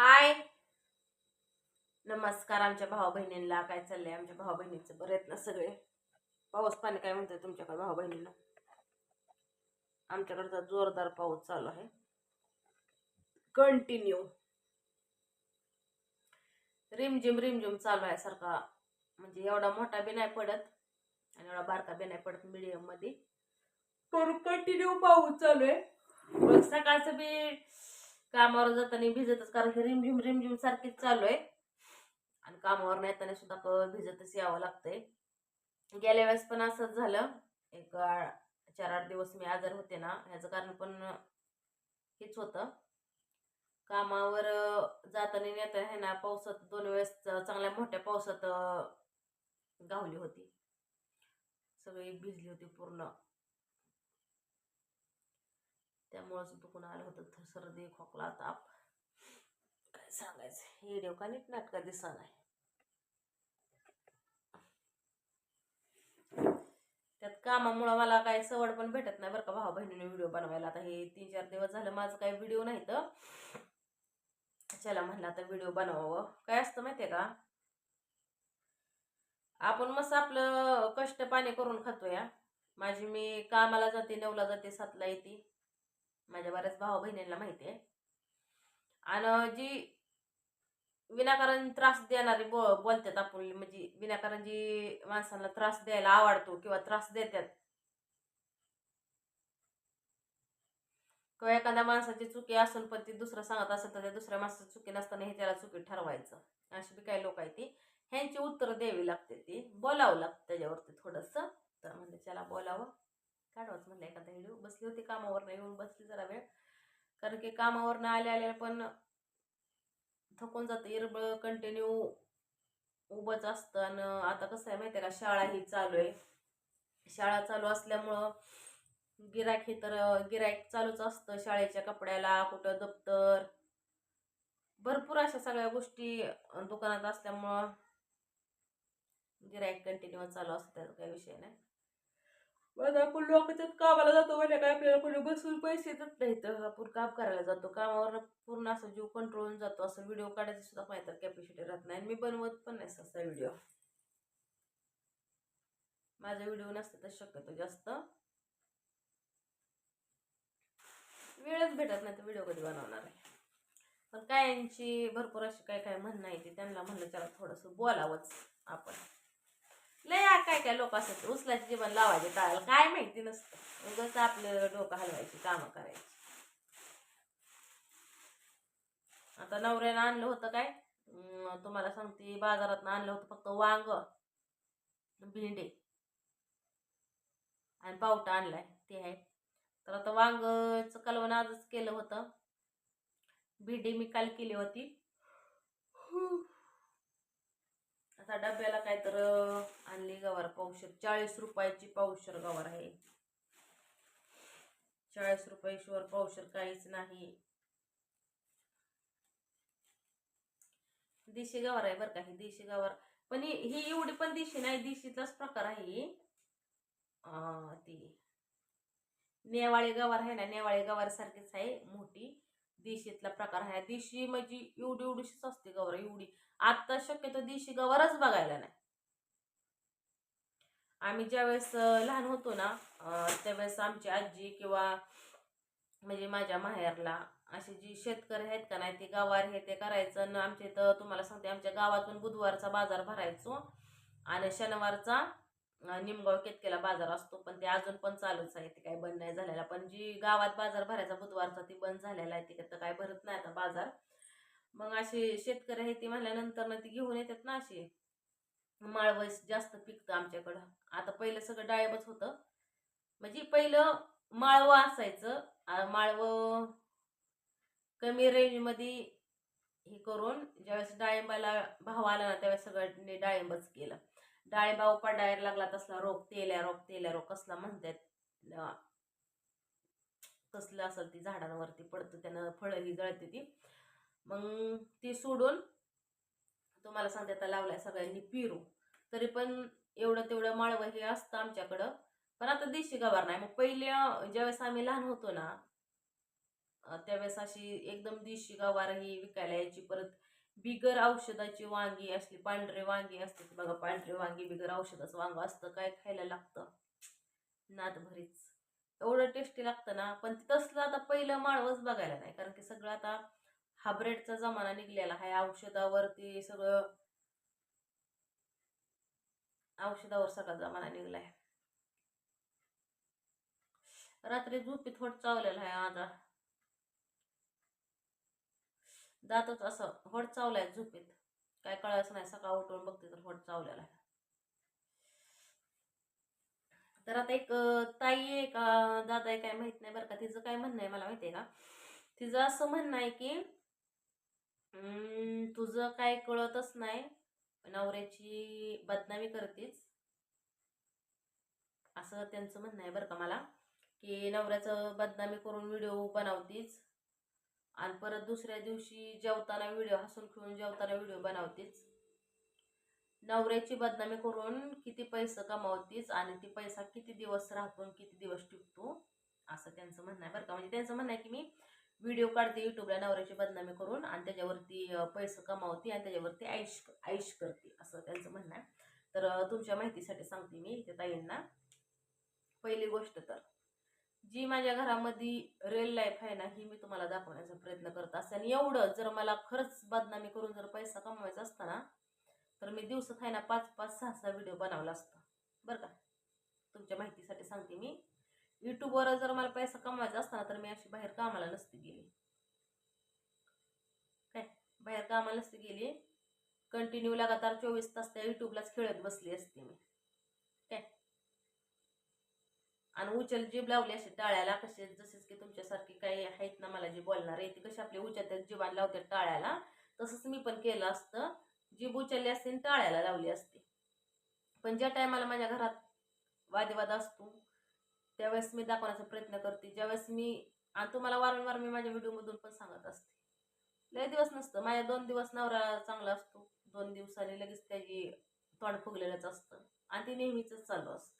हाय. नमस्कार आमच्या भाऊ बहिणींना काय चाललंय? आमच्या भाऊ बहिणीचं बरे आहेत ना सगळे? पाऊस पाणी काय म्हणतोय तुमच्याकडे भाऊ बहिणीला आमच्याकडे तर जोरदार पाऊस चालू आहे. कंटिन्यू रिमझिम रिमझिम चालू आहे सारखा. म्हणजे एवढा मोठा बी नाही पडत आणि एवढा बारका बी नाही पडत मिडियममध्ये. कंटिन्यू पाऊस चालू आहे. सकाळचं बी कामावर जाताना भिजतच कारण की रिमझिम रिमझिम सारखीच चालू आहे. आणि कामावर येताना सुद्धा भिजतच यावं लागतंय. गेल्या वेळेस पण असंच झालं. एक चार आठ दिवस मी आजार होते ना ह्याचं कारण पण हेच होतं. कामावर जाताना नेता आहे ना पावसात दोन वेळेस चांगल्या मोठ्या पावसात गावली होती. सगळी भिजली होती पूर्ण. त्यामुळंच दुखून आलं होतं तर सर्दी खोकला ताप. काय सांगायचं? व्हिडिओ का नीट नाटका दिसा नाही त्यात कामामुळं मला काही सवड पण भेटत नाही बरं का भाऊ बहिणीने व्हिडिओ बनवायला. आता हे तीन चार दिवस झालं माझं काही व्हिडिओ नाही तर. चला म्हणलं आता व्हिडिओ बनवावं. काय असतं माहितीये का? आपण मस्त आपलं कष्ट पाणी करून खातो या माझी मी कामाला जाते नऊला जाते सातला येते. माझ्या बऱ्याच भाऊ बहिणींना माहिती आहे. आणि जी विनाकारण त्रास देणारी बो बोलतात आपण म्हणजे विनाकारण जी माणसांना त्रास द्यायला आवडतो किंवा त्रास देतात. किंवा एखाद्या माणसाची चुकी असेल पण ती दुसरं सांगत असेल तर त्या दुसऱ्या माणसाची चुकी नसताना हे त्याला चुकी ठरवायचं. अशी बी काही लोक आहेत ती. ह्यांची उत्तरं द्यावी लागते ती. बोलावं लागतं त्याच्यावरती थोडंसं. तर म्हणजे त्याला बोलावं. काढवाच म्हणलं एखादा व्हिडिओ बसली होती कामावरनं येऊन बसली जरा वेळ. कारण की कामावरनं आल्या आल्या पण थकून जातं इरबळ कंटिन्यू उभंच असतं. आणि आता कसं आहे माहिती आहे का शाळा ही चालू आहे. शाळा चालू असल्यामुळं गिरायक हे तर गिरायक चालूच असतं शाळेच्या कपड्याला कुठं दप्तर. भरपूर अशा सगळ्या गोष्टी दुकानात असल्यामुळं गिरायक कंटिन्यू चालू असतं त्याचा काही विषय नाही. मग आपण लोक त्यात कामाला जातो म्हणजे काय आपल्याला कोणी बसून पैसे देत नाही तर आपण काम करायला जातो. कामावर पूर्ण असं जीव कंट्रोल जातो. असं व्हिडिओ काढायचं सुद्धा माहिती तर कॅपॅसिटी राहत नाही. आणि मी बनवत पण नाही असा व्हिडिओ माझा व्हिडिओ नसते तर शक्यतो जास्त. वेळच भेटत नाही तर व्हिडिओ कधी बनवणार आहे? पण कायांची भरपूर अशी काय काय म्हणणं आहे ते त्यांना म्हणलं त्याला थोडंसं बोलावंच आपण. लय काय काय लोक असतात उचलाचे जीवन लावायचे टाळायला. काय माहिती नसतं. उगच आपलं डोकं हलवायची कामं करायची. आता नवऱ्यानं आणलं होतं काय? तुम्हाला सांगते बाजारात आणलं होतं फक्त वांग भेंडे आणि पावटा आणलाय ते आहे. तर आता वांगचं कालवण आजच केलं होतं. भेंडी मी काल केली होती. आता डब्याला काय तर आणली गवार पावशर. चाळीस रुपयाची पावशर गवार आहे. चाळीस रुपयाशिवर पावशर काहीच नाही. देशी गवार आहे बरं का ही देशी गवार. पण ही एवढी पण देशी नाही देशीचाच प्रकार आहे ती. नेवाळी गवार आहे ना नेवाळे गवार सारखीच आहे मोठी. देशीतला प्रकार आहे. देशी म्हणजे एवढी एवढीशीच असते गवार एवढी. आता शक्यतो देशी गवारच बघायला नाही. आम्ही ज्यावेळेस लहान होतो ना त्यावेळेस आमची आजी किंवा म्हणजे माझ्या माहेरला असे जी शेतकरी आहेत का नाही ते गावार हे ते करायचं आणि आमच्या इथं तुम्हाला सांगते आमच्या गावातून बुधवारचा बाजार भरायचो आणि शनिवारचा निमगाव केतकेला बाजार असतो पण ते अजून पण चालूच आहे ते काय बंद नाही झालेला. पण जी गावात बाजार भरायचा बुधवारचा ती बंद झालेला आहे तिकडं तर काय भरत नाही आता बाजार. मग असे शेतकरी आहे ती म्हणल्यानंतर ना ती घेऊन येतात ना अशी. माळवस जास्त पिकतं आमच्याकडं. आता पहिलं सगळं डाळिंबच होतं. म्हणजे पहिलं माळवं असायचं माळवं कमी रेंजमध्ये हे करून ज्यावेळेस डाळिंबाला भाव आला ना त्यावेळेस सगळ्यांनी डाळिंबच केलं. डाळिंबा पडायला लागला तसला रोग तेल्या रोग तेल्या रोग कसला म्हणतात कसलं असेल ती झाडांवरती पडतं त्यानं फळ ही जळते ती. मग ती सोडून तुम्हाला सांगते आता लावलाय सगळ्यांनी पिरू. तरी पण एवढं तेवढं माळवं हे असतं आमच्याकडं. पण आता देशी गवार नाही. मग पहिल्या ज्यावेळेस आम्ही लहान होतो ना त्यावेळेस अशी एकदम देशी गवार ही विकायला यायची. परत बिगर औषधाची वांगी असली पांढरे वांगी असतात बघा पांढरे वांगी बिगर औषधाचं वांग असतं काय खायला लागतं? नाद भरीच एवढं टेस्टी लागतं ना पण तसलं आता पहिलं माळवच बघायला नाही कारण की सगळं आता हाब्रेडचा जमाना निघलेला आहे औषधावरती सगळं औषधावर सगळा जमाना निघलाय. रात्री झोपी थोड चावलेला आहे आता दातच असं होट चावलाय झोपेत. काय कळायचं नाही सकाळ उठून बघते तर होट चावलेला तर आता एक ताई आहे का दादा आहे काय माहीत नाही बरं का तिचं काय म्हणणं आहे मला माहिती आहे का? तिचं असं म्हणणं आहे की तुझं काय कळतच नाही नवऱ्याची बदनामी करतेच असं त्यांचं म्हणणं आहे बरं का मला की नवऱ्याचं बदनामी करून व्हिडिओ बनवतीच आणि परत दुसऱ्या दिवशी जेवताना व्हिडिओ हसून खेळून जेवताना व्हिडिओ बनवतीच. नवऱ्याची बदनामी करून किती पैसे कमावतीच आणि ती पैसा किती दिवस राहतो आणि किती दिवस टिकतो? असं त्यांचं म्हणणं आहे बरं का. म्हणजे त्यांचं म्हणणं आहे की मी व्हिडिओ काढते युट्यूबला नवऱ्याची बदनामी करून आणि त्याच्यावरती पैसे कमावते आणि त्याच्यावरती ऐश ऐश करते. असं त्यांचं म्हणणं आहे. तर तुमच्या माहितीसाठी सांगते मी त्या ताईंना. पहिली गोष्ट तर जी माझ्या घरामध्ये रेल लाईफ आहे ना ही मी तुम्हाला दाखवण्याचा प्रयत्न करत असते. आणि एवढं जर मला खरंच बदनामी करून जर पैसा कमवायचा असता ना तर मी दिवसात आहे ना पाच पाच सहा सहा व्हिडिओ बनवला असता. बरं का? तुमच्या माहितीसाठी सांगते मी. यूट्यूबवर जर मला पैसा कमवायचा असता ना तर मी अशी बाहेर कामाला नसती गेली. काय? बाहेर कामाला नसती गेली. कंटिन्यू लगातार चोवीस तास त्या यूट्यूबलाच खेळत बसली असते मी काय आणि उचल जीभ लावली असे टाळ्याला कसे जसेच की तुमच्यासारखे काही आहेत ना मला जे बोलणार आहे ती कशी आपली उचलतात जीवान लावतात टाळ्याला तसंच मी पण केलं असतं. जीभ उचलली असते आणि टाळ्याला लावली असते. पण ज्या टायमाला माझ्या घरात वादविवाद असतो त्यावेळेस मी दाखवण्याचा प्रयत्न करते. ज्यावेळेस मी आणि तुम्हाला वारंवार मी माझ्या व्हिडिओमधून पण सांगत असते. लय दिवस नसतं. माझ्या दोन दिवस नवरा चांगला असतो. दोन दिवसांनी लगेच त्याची तोंड फुगलेलंच असतं. आणि ते नेहमीच चालू असतं.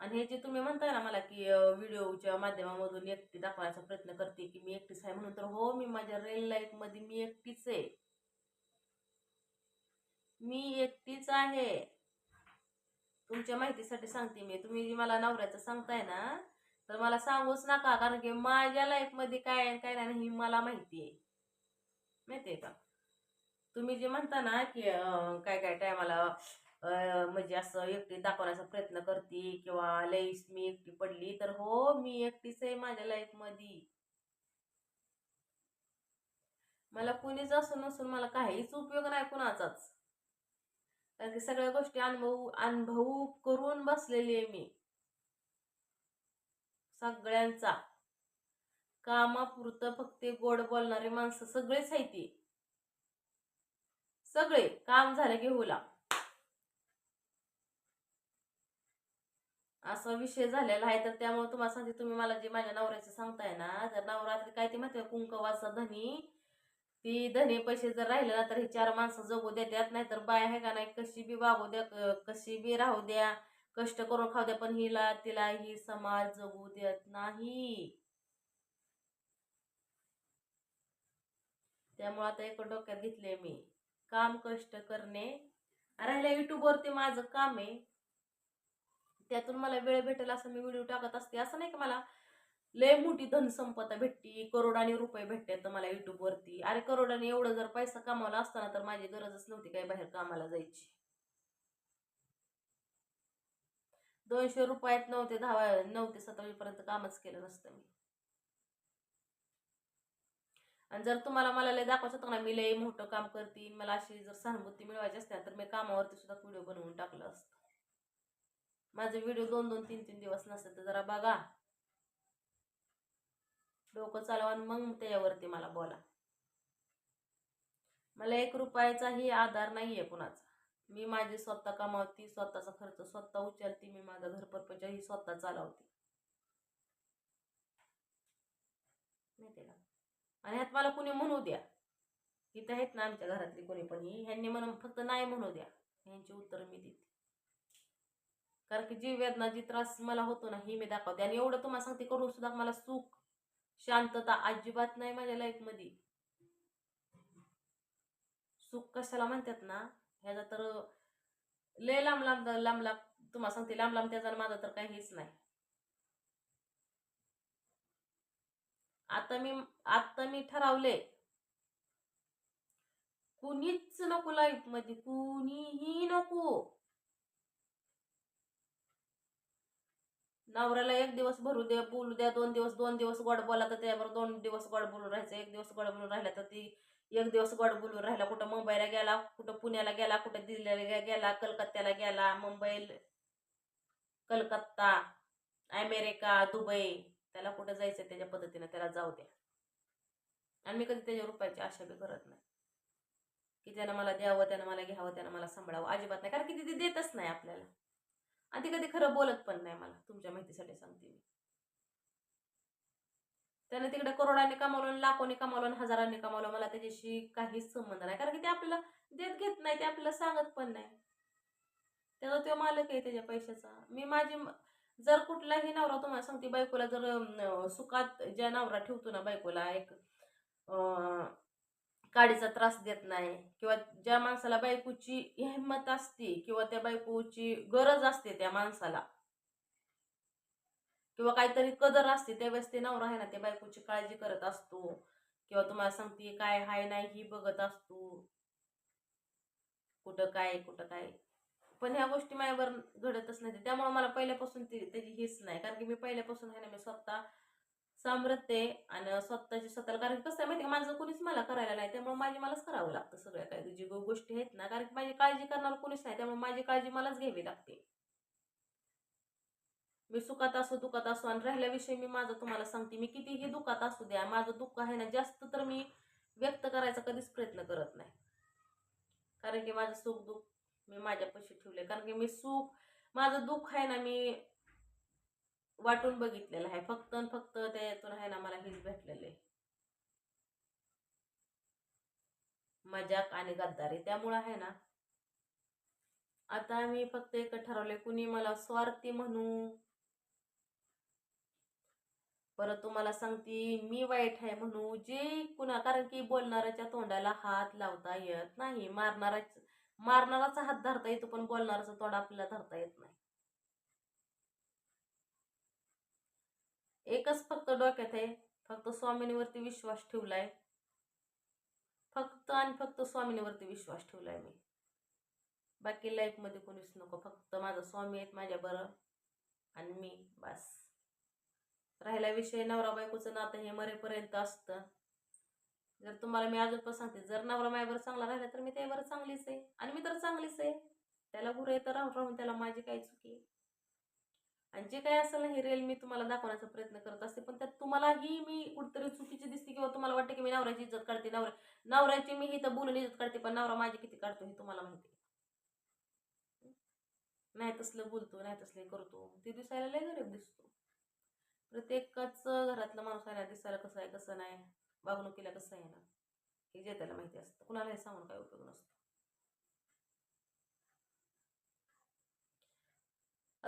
आणि हे जे तुम्ही म्हणताय ना मला की व्हिडिओच्या माध्यमामधून एकटी दाखवायचा प्रयत्न करते की मी एकटीच आहे म्हणून तर हो मी माझ्या रेल लाईफमध्ये मी एकटीच आहे. मी एकटीच आहे. तुमच्या माहितीसाठी सांगते मी. तुम्ही मला नवऱ्याचं सांगताय ना तर मला सांगूच नका कारण की माझ्या लाईफमध्ये काय काय नाही ही मला माहिती आहे. माहिती आहे का? तुम्ही जे म्हणता ना की काय काय टायमाला म्हणजे असं एकटी दाखवण्याचा प्रयत्न करते किंवा लईस मी एकटी पडली तर हो मी एकटीच आहे माझ्या लाईफमध्ये मला कुणीच असून नसून मला काहीच उपयोग नाही कुणाचाच. कारण की सगळ्या गोष्टी अनुभव अनुभव करून बसलेली आहे मी. सगळ्यांचा. कामापुरतं फक्त गोड बोलणारी माणसं सगळेच आहे ती. सगळे काम झालं की होला असा विषय झालेला आहे तर त्यामुळे तुम्हाला सांगते तुम्ही मला जे माझ्या नवऱ्याचं सांगताय ना जर नवरात्री काय ते माहिती कुंकवाचा धनी. ती धनी पैसे जर राहिले ना तर हे चार माणसं जगू देतात नाही तर बाय आहे का नाही कशी बी वागू द्या कशी बी राहू द्या कष्ट करून खाऊ द्या पण हिला तिला ही समाज जगू देत नाही. त्यामुळे आता एक डोक्यात घेतले मी काम कष्ट करणे. राहिल्या युट्यूबवरती माझं काम आहे. त्यातून मला वेळ भेटेल असं मी व्हिडिओ टाकत असते. असं नाही की मला लय मोठी धनसंपदा भेटती करोडाने रुपये भेटतात मला युट्यूबवरती अरे करोडाने एवढं जर पैसा कमावला असताना तर माझी गरजच नव्हती काही बाहेर कामाला जायची. दोनशे रुपयात नऊ ते दहा नऊ ते सतरावीपर्यंत कामच केलं नसतं मी. आणि जर तुम्हाला मला लय दाखवायचं होतं ना मी लय मोठं काम करते मला अशी जर सहानुभूती मिळवायची असते ना, तर मी कामावरती सुद्धा व्हिडिओ बनवून टाकलं असतं. माझे व्हिडिओ दोन दोन तीन तीन दिवस नसते तर जरा बघा. डोकं चालवा आणि मग त्याच्यावरती मला बोला. मला एक रुपयाचाही आधार नाहीये कुणाचा. मी माझी स्वतः कमावती स्वतःचा खर्च स्वतः उचलते मी माझा घरपरपंच ही स्वतः चालवते. माहिती का? आणि ह्यात मला कुणी म्हणू द्या. इथं आहेत ना आमच्या घरातली कोणी पण. ही ह्यांनी म्हणून फक्त नाही म्हणू द्या. ह्यांची उत्तर मी देते. कारण की जी वेदना जी त्रास मला होतो ना ही मी दाखवते. आणि एवढं तुम्हाला सांगते करून सुद्धा मला सुख शांतता अजिबात नाही माझ्या लाईफमध्ये सुख कशाला म्हणतात ना ह्याचा तर लय लांब लांब लांब लांब तुम्हाला सांगते लांब लांब त्याचा माझा तर काहीच नाही. आता मी आता मी ठरवले कुणीच नको लाईफमध्ये कुणीही नको. नवऱ्याला एक दिवस भरू द्या बोलू द्या दोन दिवस दोन दिवस गोड बोला तर त्याबरोबर दोन दिवस गोड बोलून राहायचं एक दिवस गोड बोलून राहिला तर ती एक दिवस गोड बोलून राहिला. कुठं मुंबईला गेला कुठं पुण्याला गेला कुठं दिल्लीला गेला कलकत्त्याला गेला मुंबई कलकत्ता अमेरिका दुबई त्याला कुठं जायचं त्याच्या पद्धतीनं त्याला जाऊ द्या. आणि मी कधी त्याच्या रुपयाची आशा बी करत नाही. की त्यानं मला द्यावं त्यानं मला घ्यावं त्यानं मला सांभाळावं. अजिबात नाही. कारण की ती देतच नाही आपल्याला. आणि ते कधी खरं बोलत पण नाही मला तुमच्या माहितीसाठी सांगते मी. त्याने तिकडे करोडांनी कमावलं लाखोने कमावलं आणि हजारांनी कमावलं मला त्याच्याशी काहीच संबंध नाही. कारण की ते आपल्याला देत घेत नाही ते आपल्याला सांगत पण नाही. त्याचा तो मालक आहे त्याच्या पैशाचा. मी माझी जर कुठलाही नवरा तुम्हाला सांगते बायकोला जर सुखात ज्या नवरा ठेवतो ना बायकोला एक अं, काडीचा त्रास देत नाही किंवा ज्या माणसाला बायकोची हिंमत असते किंवा त्या बायकोची गरज असते त्या माणसाला किंवा काहीतरी कदर असते त्यावेळेस ते नवरा आहे ना त्या बायकोची काळजी करत असतो किंवा तुम्हाला सांगते काय हाय नाही ही बघत असतो. कुठं काय कुठं काय. पण ह्या गोष्टी माझ्यावर घडतच नाही त्यामुळे मला पहिल्यापासून ती त्याची हीच नाही. कारण की मी पहिल्यापासून आहे ना मी स्वतः समृद्ध आणि स्वतःची स्वतःला कारण कसं आहे माहिती का माझं कोणीच मला करायला नाही त्यामुळे माझी मलाच करावं लागतं सगळ्या काही. जी गोष्टी आहेत ना कारण की माझी काळजी करणार कोणीच नाही त्यामुळे माझी काळजी मलाच घ्यावी लागते. मी सुखात असो दुखात असो आणि राहिल्याविषयी मी माझं तुम्हाला सांगते. मी कितीही दुखात असू द्या माझं दुःख आहे ना जास्त तर मी व्यक्त करायचा कधीच प्रयत्न करत नाही. कारण की माझं सुख दुःख मी माझ्यापाशी ठेवले कारण की मी सुख माझं दुःख आहे ना मी वाटून बघितलेलं आहे. फक्त आणि फक्त त्यातून आहे ना मला हेच भेटलेलं आहे. मजाक आणि गद्दारी. त्यामुळं आहे ना आता मी फक्त एक ठरवले कुणी मला स्वार्थी म्हणू? परत तुम्हाला सांगते मी वाईट आहे म्हणू. जे कुणा कारण की बोलणाऱ्याच्या तोंडाला हात लावता येत नाही. मारणारा मारणाराचा हात धरता येतो पण बोलणाराचा तोंड आपल्याला धरता येत नाही. एकच फक्त डोक्यात आहे. फक्त स्वामींवरती विश्वास ठेवलाय. फक्त आणि फक्त स्वामींवरती विश्वास ठेवलाय मी. बाकी लाईफमध्ये कोणीच नको. फक्त माझा स्वामी आहेत माझ्या बरं. आणि मी बस. राहिला विषय नवरा बायकोचं नातं हे मरेपर्यंत असतं. जर तुम्हाला मी अजून पण सांगते जर नवरा माझ्यावर चांगला राहिला तर मी त्यावर चांगलीच आहे. आणि मी तर चांगलीच आहे. त्याला गुरु आहे तर राहून राहून त्याला माझी काही चुकी आहे. आणि जे काय असेल ना हे रेल मी तुम्हाला दाखवण्याचा प्रयत्न करत असते. पण त्यात तुम्हालाही मी कुठतरी चुकीची दिसते किंवा तुम्हाला वाटते की मी नवऱ्याची इज्जत काढते नवऱ्या नवऱ्याची मी इथं बोलून इज्जत काढते पण नवरा माझी किती काढतो हे तुम्हाला माहिती आहे. नाही तसलं बोलतो नाही तसलं करतो. ते दिसायला लय गरीब दिसतो. प्रत्येकाच घरातला माणूस आहे ना दिसायला कसं आहे कसं नाही. वागणुकीला कसं आहे ना हे जे त्याला माहिती असतं. कुणाला हे सांगून काय उपयोग नसतो.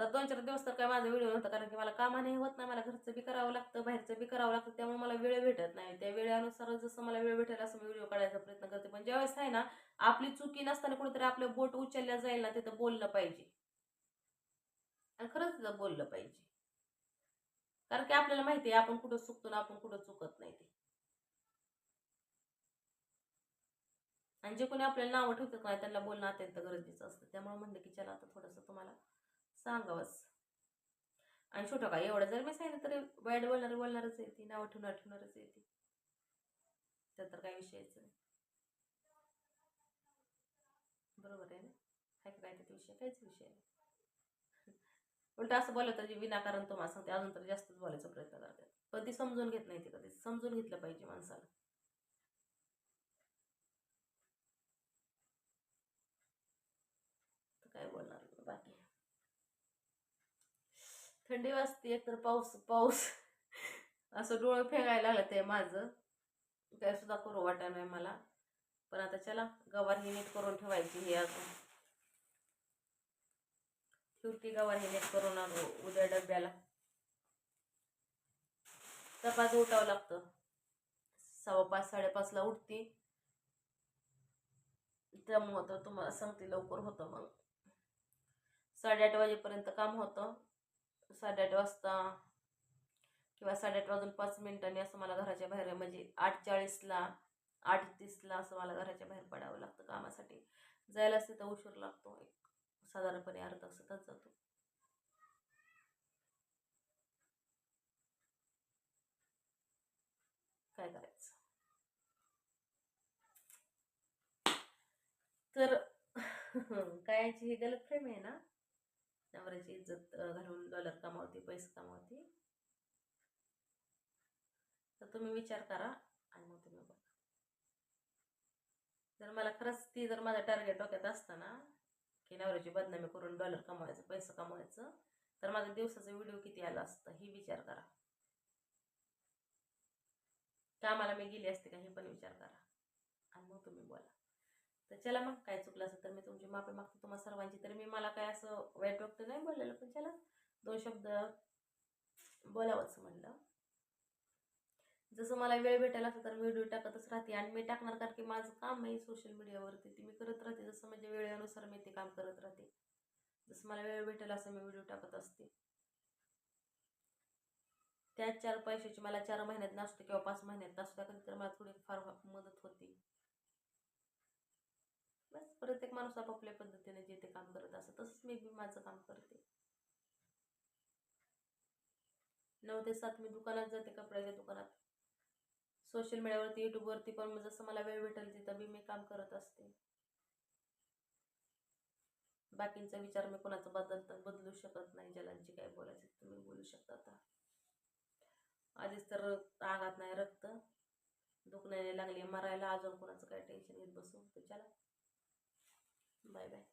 आता दोन चार दिवस तर काय माझा व्हिडिओ नव्हता कारण की मला कामाने होत नाही मला घरचं बी करावं लागतं बाहेरचं बी करावं लागतं त्यामुळे मला वेळ भेटत नाही. त्या वेळेनुसार जसं मला वेळ भेटेल असं मी व्हिडिओ काढायचा प्रयत्न करते. पण ज्यावेळेस आहे ना आपली चुकी नसताना कुठेतरी आपलं बोट उचलल्या जाईल ना तिथं बोललं पाहिजे. आणि खरंच तिथं बोललं पाहिजे. कारण की आपल्याला माहिती आहे आपण कुठं चुकतो ना आपण कुठं चुकत नाही ते. आणि जे कोणी आपल्याला नावं ठेवतात नाही त्यांना बोलणं अत्यंत गरजेचं असतं. त्यामुळे म्हणलं की चला आता थोडंसं तुम्हाला सांगावंच. आणि छोटं का एवढं जर मी सांगितलं तरी वाईट बोलणार बोलणारच आहे ती नावं ठेवणार ठेवणारच आहे ती. त्यात तर काही विषयच नाही. बरोबर आहे ना? काय काय त्याचा विषय? काहीच विषय नाही. उलट असं बोललं तर जे विनाकारण तुम्हाला सांगते अजून तर जास्तच बोलायचा प्रयत्न करतात कधी समजून घेत नाही ते कधी. समजून घेतलं पाहिजे माणसाला. तर काय बोल मी बाकी थंडी वाजते तर पाऊस पाऊस. असं डोळं फेकायला लागलं ते माझं. काय सुद्धा करू वाटा नाही मला. पण आता चला गवार ही नीट करून ठेवायची हे अजून. शेवटी गवार हे नीट करून आणू उद्या डब्याला. तपास उठावं लागतं. सव्वा पाच साडेपाचला उठते. त्यामुळं तर तुम्हाला सांगते लवकर होतं मग. साडेआठ वाजेपर्यंत काम होतं. साडेआठ वाजता किंवा साडेआठ वाजून पाच मिनिटांनी असं मला घराच्या बाहेर म्हणजे आठ चाळीसला आठ तीसला असं मला घराच्या बाहेर पडावं लागतं कामासाठी. जायलाच तिथं उशीर लागतो एक साधारणपणे अर्धा तासातच जातो. काय करायचं? तर कायची ही गलत फ्रेम आहे ना? नवऱ्याची इज्जत घालून डॉलर कमावते पैसे कमावते. तर तुम्ही विचार करा आणि मग तुम्ही बघा. जर मला खरंच ती जर माझा टार्गेट डोक्यात असताना की नवऱ्याची बदनामी करून डॉलर कमवायचं पैसे कमवायचं तर माझा दिवसाचा व्हिडिओ किती आला असता ही विचार करा. कामाला मी गेली असते का हे पण विचार करा. आणि मग तुम्ही बोला. तर चला मग काय चुकलं असेल तर मी तुमची माफी मागते. तुम्हाला सर्वांची तर मी मला काय असं वाईट वाटतं नाही बोललेलं पण चला दोन शब्द बोलावंच म्हणलं. जसं मला वेळ भेटायला असं तर मी व्हिडिओ टाकतच राहते आणि मी टाकणार कारण की माझं काम आहे सोशल मीडियावरती ते मी करत राहते. जसं म्हणजे वेळेनुसार मी ते काम करत राहते. जसं मला वेळ भेटेल असं मी व्हिडिओ टाकत असते. त्या चार पैशाची मला चार महिन्यात नसते किंवा पाच महिन्यात नसते कधी तर मला थोडी फार मदत होती. बस प्रत्येक माणूस आपापल्या पद्धतीने जे ते काम करत असतं तसंच मी बी माझं काम करते. नऊ ते सात मी दुकानात जाते कपड्याच्या दुकानात. सोशल मीडियावरती यूट्यूबवरती पण जसं मला वेळ भेटेल तिथं बी मी काम करत असते. बाकींचा विचार मी कोणाचा बदल बदलू शकत नाही ज्याला जे काय बोलायचं तुम्ही बोलू शकता आता. आधीच तर आगात नाही रक्त दुखण्याने लागली मरायला अजून कोणाचं काय टेन्शन घेत 没呗